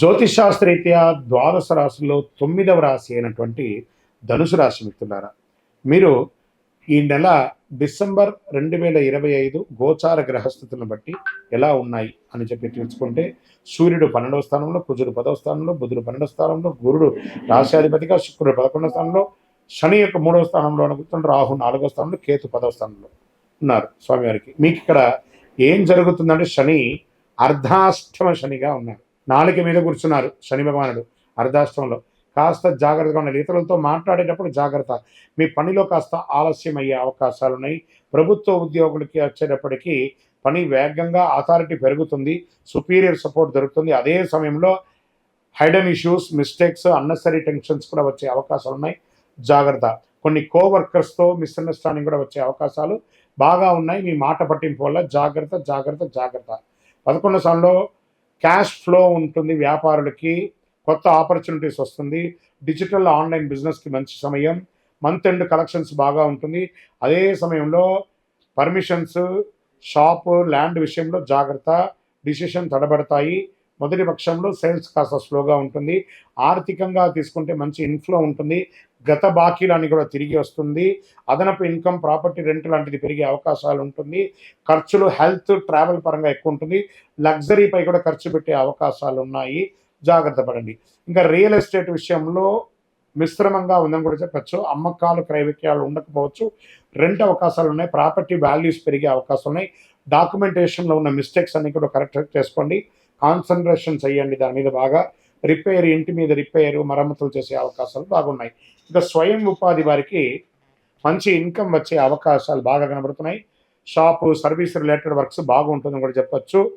జ్యోతిషాస్త్రరీత్యా ద్వాదశ రాశుల్లో తొమ్మిదవ రాశి అయినటువంటి ధనుసు రాశి మిత్రులారా మీరు ఈ నెల డిసెంబర్ రెండు వేల ఇరవై ఐదు గోచార గ్రహస్థితులను బట్టి ఎలా ఉన్నాయి అని చెప్పి తెలుసుకుంటే సూర్యుడు పన్నెండవ స్థానంలో కుజుడు పదవ స్థానంలో బుధుడు పన్నెండవ స్థానంలో గురుడు రాశ్యాధిపతిగా శుక్రుడు పదకొండవ స్థానంలో శని యొక్క మూడవ స్థానంలో అనుకుంటున్న రాహు నాలుగవ స్థానంలో కేతు పదవ స్థానంలో ఉన్నారు స్వామివారికి. మీకు ఇక్కడ ఏం జరుగుతుందంటే శని అర్ధాష్టమ శనిగా ఉన్నారు. నాలుక మీద కూర్చున్నారు శని భగవానుడు అర్ధాష్టంలో. కాస్త జాగ్రత్తగా ఉండాలి ఇతరులతో మాట్లాడేటప్పుడు జాగ్రత్త. మీ పనిలో కాస్త ఆలస్యం అయ్యే అవకాశాలు ఉన్నాయి ప్రభుత్వ ఉద్యోగులకి వచ్చేటప్పటికీ పని వేగంగా అథారిటీ పెరుగుతుంది. సుపీరియర్ సపోర్ట్ దొరుకుతుంది. అదే సమయంలో hidden issues mistakes unnecessary tensions కూడా వచ్చే అవకాశాలు ఉన్నాయి జాగ్రత్త. కొన్ని కోవర్కర్స్తో మిస్అండర్స్టాండింగ్ కూడా వచ్చే అవకాశాలు బాగా ఉన్నాయి. మీ మాట పట్టింపు వల్ల జాగ్రత్త జాగ్రత్త జాగ్రత్త. పదకొండు సార్లు క్యాష్ ఫ్లో ఉంటుంది వ్యాపారులకి కొత్త ఆపర్చునిటీస్ వస్తుంది. డిజిటల్ ఆన్లైన్ బిజినెస్కి మంచి సమయం మంత్ ఎండ్ కలెక్షన్స్ బాగా ఉంటుంది. అదే సమయంలో పర్మిషన్స్ షాపు ల్యాండ్ విషయంలో జాగ్రత్త డిసిషన్ తడబడతాయి. మొదటి పక్షంలో సేల్స్ కాస్త స్లోగా ఉంటుంది. ఆర్థికంగా తీసుకుంటే మంచి ఇన్ఫ్లో ఉంటుంది. గత బాకీలన్నీ కూడా తిరిగి వస్తుంది. అదనపు ఇన్కమ్ ప్రాపర్టీ రెంట్ లాంటిది పెరిగే అవకాశాలు ఉంటుంది. ఖర్చులు హెల్త్ ట్రావెల్ పరంగా ఎక్కువ ఉంటుంది. లగ్జరీపై కూడా ఖర్చు పెట్టే అవకాశాలు ఉన్నాయి. జాగ్రత్త పడండి. ఇంకా రియల్ ఎస్టేట్ విషయంలో మిశ్రమంగా ఉందని కూడా చెప్పచ్చు. అమ్మకాలు క్రయవిక్రయాలు ఉండకపోవచ్చు. రెంట్ అవకాశాలు ఉన్నాయి. ప్రాపర్టీ వాల్యూస్ పెరిగే అవకాశాలు ఉన్నాయి. డాక్యుమెంటేషన్లో ఉన్న మిస్టేక్స్ అన్ని కూడా కరెక్ట్ చేసుకోండి కాన్సన్ట్రేషన్ చేయండి దాని మీద బాగా రిపేర్ ఇంటి మీద రిపేర్ మరమ్మతులు చేసే అవకాశాలు బాగున్నాయి. ఇంకా స్వయం ఉపాధి వారికి మంచి ఇన్కమ్ వచ్చే అవకాశాలు బాగా కనబడుతున్నాయి. షాపు సర్వీస్ రిలేటెడ్ వర్క్స్ బాగుంటుందని కూడా చెప్పొచ్చు.